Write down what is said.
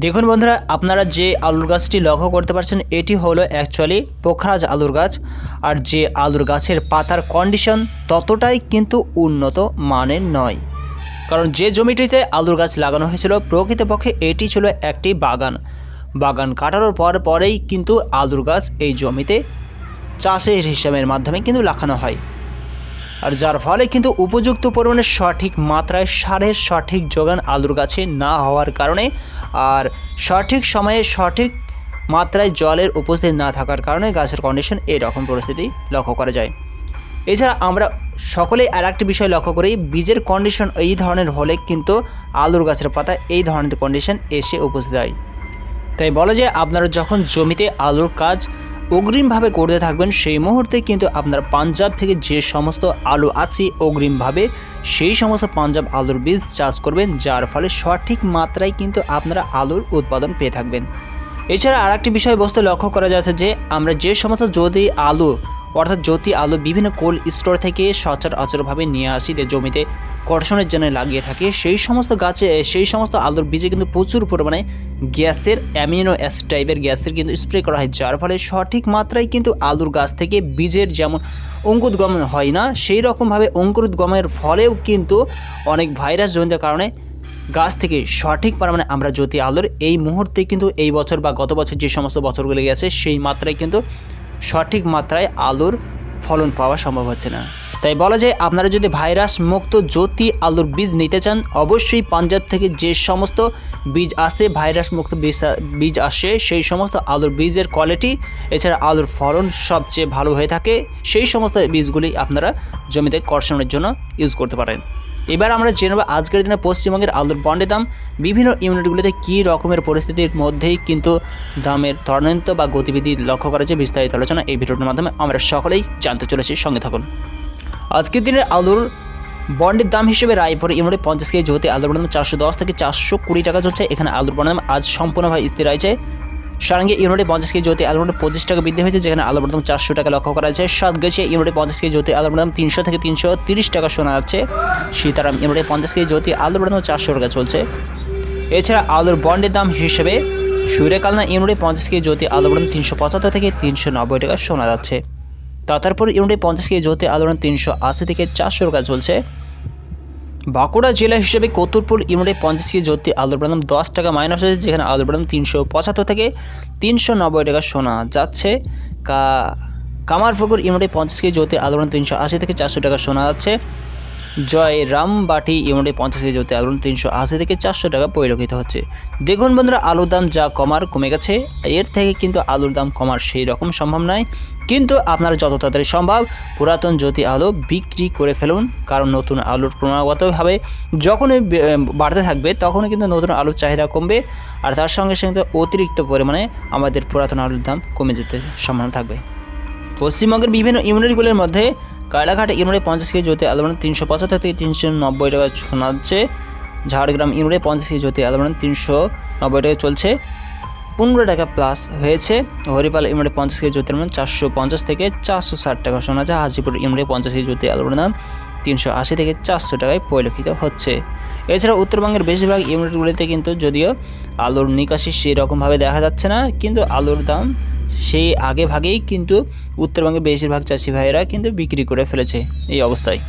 দেখুন বন্ধুরা, আপনারা যে আলুর গাছটি লক্ষ্য করতে পারছেন, এটি হলো অ্যাকচুয়ালি পোখরাজ আলুর গাছ। আর যে আলুর গাছের পাতার কন্ডিশন ততটাই কিন্তু উন্নত মানের নয়। কারণ যে জমিটিতে আলুর গাছ লাগানো হয়েছিল, প্রকৃতপক্ষে এটি ছিল একটি বাগান। বাগান কাটানোর পর পরেই কিন্তু আলুর গাছ এই জমিতে চাষের হিসাবের মাধ্যমে কিন্তু লাগানো হয়। আর যার ফলে কিন্তু উপযুক্ত পরিমাণে সঠিক মাত্রায় সারের সঠিক যোগান আলুর গাছে না হওয়ার কারণে আর সঠিক সময়ে সঠিক মাত্রায় জলের উপস্থিতি না থাকার কারণে গাছের কন্ডিশন এরকম পরিস্থিতি লক্ষ্য করা যায়। এছাড়া আমরা সকলেই আর একটি বিষয় লক্ষ্য করি, বীজের কন্ডিশন এই ধরনের হলে কিন্তু আলুর গাছের পাতা এই ধরনের কন্ডিশন এসে উপস্থিত হয়। তাই বলা যায় আপনারা যখন জমিতে আলুর কাজ অগ্রিমভাবে করতে থাকবেন, সেই মুহূর্তে কিন্তু আপনার পাঞ্জাব থেকে যে সমস্ত আলু আছে অগ্রিমভাবে, সেই সমস্ত পাঞ্জাব আলুর বীজ চাষ করবেন, যার ফলে সঠিক মাত্রায় কিন্তু আপনারা আলুর উৎপাদন পেয়ে থাকবেন। এছাড়া আর একটি বিষয়বস্তু লক্ষ্য করা যাচ্ছে যে, আমরা যে সমস্ত যদি আলু অর্থাৎ জ্যোতি আলু বিভিন্ন কোল্ড স্টোর থেকে সচরাচরভাবে নিয়ে আসি যে জমিতে কর্ষণের জন্য লাগিয়ে থাকে। সেই সমস্ত গাছে, সেই সমস্ত আলুর বীজে কিন্তু প্রচুর পরিমাণে গ্যাসের অ্যামিনো অ্যাসিড টাইপের গ্যাসের কিন্তু স্প্রে করা হয়, যার ফলে সঠিক মাত্রায় কিন্তু আলুর গাছ থেকে বীজের যেমন অঙ্কুরোদ্গমন হয় না, সেই রকমভাবে অঙ্কুরোদ্গমের ফলেও কিন্তু অনেক ভাইরাস জনিত কারণে গাছ থেকে সঠিক পরিমাণে আমরা জ্যোতি আলুর এই মুহূর্তে কিন্তু এই বছর বা গত বছর যে সমস্ত বছরগুলো গেছে সেই মাত্রায় কিন্তু সঠিক মাত্রায় আলুর ফলন পাওয়া সম্ভব হচ্ছে না। তাই বলা যায়, আপনারা যদি ভাইরাস মুক্ত জ্যোতি আলুর বীজ নিতে চান, অবশ্যই পাঞ্জাব থেকে যে সমস্ত বীজ আসে, ভাইরাস মুক্ত বীজ বীজ আসে, সেই সমস্ত আলুর বীজের কোয়ালিটি এছাড়া আলুর ফলন সবচেয়ে ভালো হয়ে থাকে, সেই সমস্ত বীজগুলি আপনারা জমিতে কর্ষণের জন্য ইউজ করতে পারেন। এবার আমরা জেনে নেব আজকের দিনে পশ্চিমবঙ্গের আলুর বন্ডের দাম, বিভিন্ন ইউনিটগুলিতে কী রকমের পরিস্থিতির মধ্যেই কিন্তু দামের ত্বরান্বিত বা গতিবিধি লক্ষ্য করা যায় বিস্তারিত আলোচনা এই ভিডিওটির মাধ্যমে আমরা সকলেই জানতে চলেছি, সঙ্গে থাকুন। আজকের দিনের আলুর বন্ডের দাম হিসেবে রায়পুর ইউনিটে পঞ্চাশ কেজি হতে আলুর দাম চারশো দশ থেকে চারশো কুড়ি টাকা চলছে। এখানে আলুর দাম আজ সম্পূর্ণভাবে স্থির রয়েছে। সারাঙ্গে ইউনিটে পঞ্চাশ কেজি জ্যোতি আলুর পঁচিশ টাকা বৃদ্ধি হয়েছে, যেখানে আলুর দাম চারশো টাকা লক্ষ্য করা যাচ্ছে। সাত গেছে ইউনিটে পঞ্চাশ কেজি জ্যোতি আলুর দাম তিনশো থেকে তিনশো তিরিশ টাকা শোনা যাচ্ছে। সীতারাম ইউনিটে পঞ্চাশ কেজি জ্যোতি আলুর দাম চারশো টাকা চলছে। এছাড়া আলুর বন্ডের দাম হিসেবে সূর্যকালনা ইউনিটে পঞ্চাশ কেজি জ্যোতি আলুর দাম তিনশো পঁচাত্তর থেকে তিনশো নব্বই টাকা শোনা যাচ্ছে। তাতারপুর ইউনিটে পঞ্চাশ কেজি আলুর দাম তিনশো আশি থেকে চারশো টাকা চলছে বাঁকুড়া জেলা হিসেবে কতুরপুর ইউনিটে পঞ্চাশ কেজি জ্যোতি আলুর দাম দশ টাকা মাইনাস হয়েছে, যেখানে আলুর দাম তিনশো পঁচাত্তর থেকে তিনশো নব্বই টাকা শোনা যাচ্ছে। কা কামারপুকুর ইউনিটে পঞ্চাশ কেজি জ্যোতি দাম তিনশো আশি থেকে চারশো টাকা শোনা যাচ্ছে। জয় রামবাটি ইউনিটে পঞ্চাশ কেজি আলুর দাম তিনশো আশি থেকে চারশো টাকা পরিলক্ষিত হচ্ছে। দেখুন বন্ধুরা, আলুর দাম যা কমার কমে গেছে, এর থেকে কিন্তু আলুর দাম কমার সেই রকম সম্ভব নয় কিন্তু আপনারা যত তাড়াতাড়ি সম্ভব পুরাতন জ্যোতি আলু বিক্রি করে ফেলুন, কারণ নতুন আলুর ক্রমাগতভাবে যখনই বাড়তে থাকবে, তখনই কিন্তু নতুন আলুর চাহিদা কমবে, আর তার সঙ্গে সঙ্গে অতিরিক্ত পরিমাণে আমাদের পুরাতন আলুর দাম কমে যেতে সম্ভাবনা থাকবে। পশ্চিমবঙ্গের বিভিন্ন ইউনিটগুলির মধ্যে কায়লাঘাট ইউনিটে পঞ্চাশ কেজি জ্যোতি আলুমান তিনশো পঁচাত্তর থেকে তিনশো নব্বই টাকা শোনা যাচ্ছে ঝাড়গ্রাম ইউনিটে পঞ্চাশ কেজি জ্যোতি আলুমান তিনশো নব্বই টাকা চলছে। পনেরো টাকা প্লাস হয়েছে। হরিপাল ইমরে পঞ্চাশ কেজি জ্যোতির মান চারশো পঞ্চাশ থেকে চারশো ষাট টাকা। শোনা যাচ্ছে হাজিপুর ইমরে পঞ্চাশ কেজি জ্যোতি আলুর দাম তিনশো আশি থেকে চারশো টাকায় পরিলক্ষিত হচ্ছে। এছাড়া উত্তরবঙ্গের বেশিরভাগ ইউনিটগুলিতে কিন্তু যদিও আলুর নিকাশি সেরকমভাবে দেখা যাচ্ছে না, কিন্তু আলুর দাম সেই আগে ভাগেই কিন্তু উত্তরবঙ্গের বেশিরভাগ চাষি ভাইয়েরা কিন্তু বিক্রি করে ফেলেছে এই অবস্থায়।